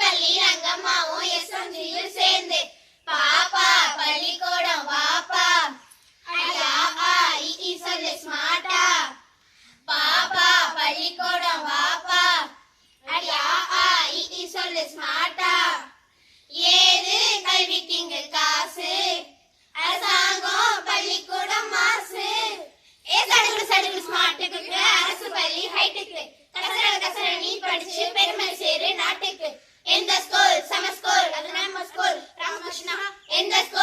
பள்ளி ரங்கம்மாவும் எஸ் எஸ்எம்ஜியில் சேர்ந்து பாப்பா பள்ளிக்கூடம் வாப்பா. அடியா இ சொல்லு ஸ்மார்ட்டா பாப்பா பள்ளிக்கூடம் வாப்பா. அடியா இ சொல்லு ஸ்மார்ட் படிச்சு பெருமை சேரு நாட்டுக்கு. எந்த ஸ்கூல் சம ஸ்கூல் அது நம்ம ஸ்கூல் ராமகிருஷ்ணா எந்த ஸ்கூல்